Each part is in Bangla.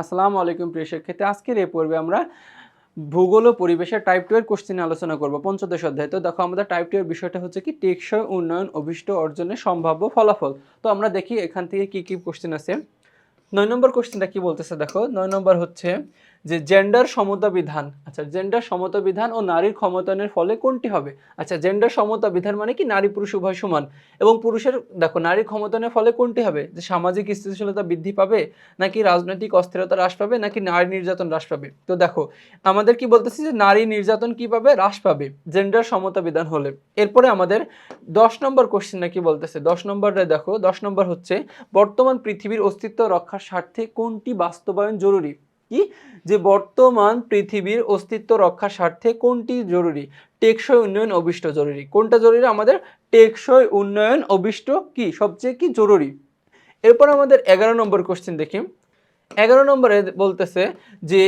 আসসালামু আলাইকুম প্রিয় শিক্ষার্থী। আজকের এই পর্বে আমরা ভূগোল ও পরিবেশের টাইপ টু এর কোশ্চেন আলোচনা করব পঞ্চদশ অধ্যায়। তো দেখো, আমাদের টাইপ টু এর বিষয়টা হচ্ছে কি, টেকসই উন্নয়ন অভিষ্ট অর্জনের সম্ভাব্য ফলাফল। তো আমরা দেখি এখান থেকে কি কি কোশ্চেন আছে। নয় নম্বর কোশ্চেনটা কি বলতেছে দেখো? নয় নম্বর হচ্ছে যে জেন্ডার সমতা বিধান আচ্ছা জেন্ডার সমতা বিধান ও নারীর ক্ষমতায়নের ফলে কোনটি হবে? আচ্ছা জেন্ডার সমতা বিধান মানে কি? নারী পুরুষ উভয় সমান। এবং পুরুষের, দেখো নারী ক্ষমতায়নের ফলে কোনটি হবে? যে সামাজিক স্থিতিশীলতা বৃদ্ধি পাবে, নাকি রাজনৈতিক অস্থিরতা হ্রাস পাবে, নাকি নারী নির্যাতন হ্রাস পাবে? তো দেখো, আমাদের কি বলতেছি যে নারী নির্যাতন কি পাবে? হ্রাস পাবে জেন্ডার সমতা বিধান হলে। এরপরে আমাদের দশ নম্বর কোশ্চেনটা নাকি বলতেছে? দশ নম্বরে দেখো, দশ নম্বর হচ্ছে, বর্তমান পৃথিবীর অস্তিত্ব রক্ষার স্বার্থে কোনটি বাস্তবায়ন জরুরি? কি? যে বর্তমান পৃথিবীর অস্তিত্ব রক্ষার স্বার্থে কোনটি জরুরি? টেকসই উন্নয়ন অবিষ্ট জরুরি। কোনটা জরুরি? আমাদের টেকসই উন্নয়ন অবিষ্ট কি? সবচেয়ে কি জরুরি? এরপর আমাদের এগারো নম্বর কোশ্চেন দেখি। এগারো নম্বরে বলতেছে যে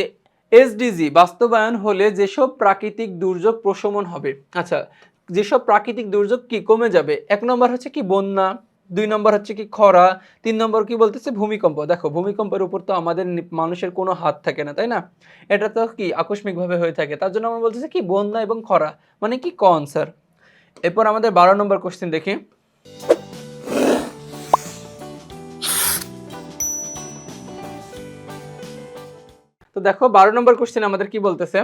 এসডিজি বাস্তবায়ন হলে যেসব প্রাকৃতিক দুর্যোগ প্রশমন হবে। আচ্ছা যেসব প্রাকৃতিক দুর্যোগ কি? কমে যাবে। এক নম্বর হচ্ছে কি? বন্যা। দুই নম্বর হচ্ছে কি খরা, তিন নম্বর কি বলতেছে ভূমিকম্প। দেখো, ভূমিকম্পের উপর তো আমাদের মানুষের কোনো হাত থাকে না, তাই না? এটা তো কি আকস্মিকভাবে হয়ে থাকে। তার জন্য আমরা বলতেছি কি, বন্যা এবং খরা মানে কি ক আনসার এরপর আমাদের বারো নম্বর কোশ্চেন দেখি। তো দেখো, বারো নম্বর কোশ্চেন আমাদের কি বলতেছে?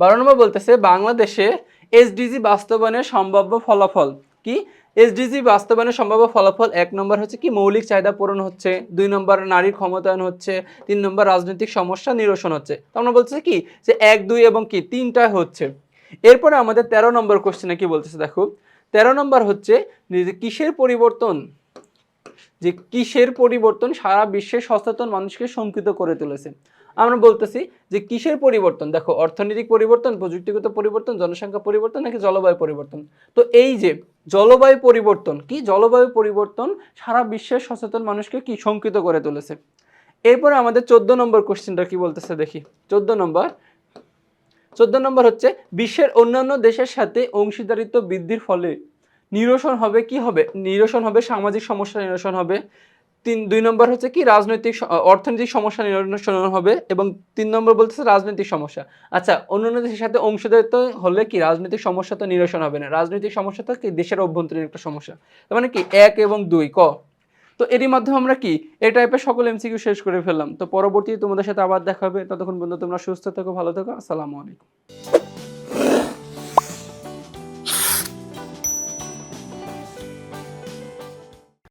বারো নম্বর বলতেছে, বাংলাদেশে এসডিজি বাস্তবায়নের সম্ভাব্য ফলাফল কি? এসডিজি বাস্তবায়নের সম্ভাব্য ফলাফল এক নম্বর হচ্ছে কি, মৌলিক চাহিদা পূরণ হচ্ছে। দুই নম্বর নারীর ক্ষমতায়ন হচ্ছে। তিন নম্বর রাজনৈতিক সমস্যা নিরসন হচ্ছে। আমরা বলছি কি যে এক, দুই এবং কি তিনটা হচ্ছে। এরপরে আমাদের তেরো নম্বর কোশ্চেনে কি বলতেছে দেখো। তেরো নম্বর হচ্ছে কিসের পরিবর্তন? যে কিসের পরিবর্তন সারা বিশ্বে সচেতন মানুষকে শঙ্কিত করে তুলেছে। আমরা বলতেছি যে কিসের পরিবর্তন? দেখো, অর্থনৈতিক পরিবর্তন, প্রযুক্তিগত পরিবর্তন, জনসংখ্যা পরিবর্তন নাকি জলবায়ু পরিবর্তন? তো এই যে জলবায়ু পরিবর্তন, কি জলবায়ু পরিবর্তন সারা বিশ্বের সচেতন মানুষকে কি শঙ্কিত করে তুলেছে? এরপরে আমাদের চোদ্দ নম্বর কোশ্চেনটা কি বলতেছে দেখি। চোদ্দ নম্বর। চোদ্দ নম্বর হচ্ছে, বিশ্বের অন্যান্য দেশের সাথে অংশীদারিত্ব বৃদ্ধির ফলে নিরসন হবে কি হবে? নিরসন হবে, সামাজিক সমস্যা নিরসন হবে। তিন, দুই নম্বর হচ্ছে কি রাজনৈতিক অর্থনৈতিক সমস্যা নিরসন হবে এবং তিন নম্বর বলতেছে রাজনৈতিক সমস্যা। আচ্ছা অন্যান্য দেশের সাথে অংশীদারিত্ব হলে কি রাজনৈতিক সমস্যা তো নিরসন হবে না? রাজনৈতিক সমস্যা তো কি দেশের অভ্যন্তরীণ একটা সমস্যা। তার মানে কি এক এবং দুই, ক। তো এরই মাধ্যমে আমরা কি এই টাইপের সকল এমসিকিউ শেষ করে ফেললাম। তো পরবর্তী তোমাদের সাথে আবার দেখা হবে। ততক্ষণ পর্যন্ত তোমরা সুস্থ থেকো, ভালো থেকো। আসসালামু আলাইকুম।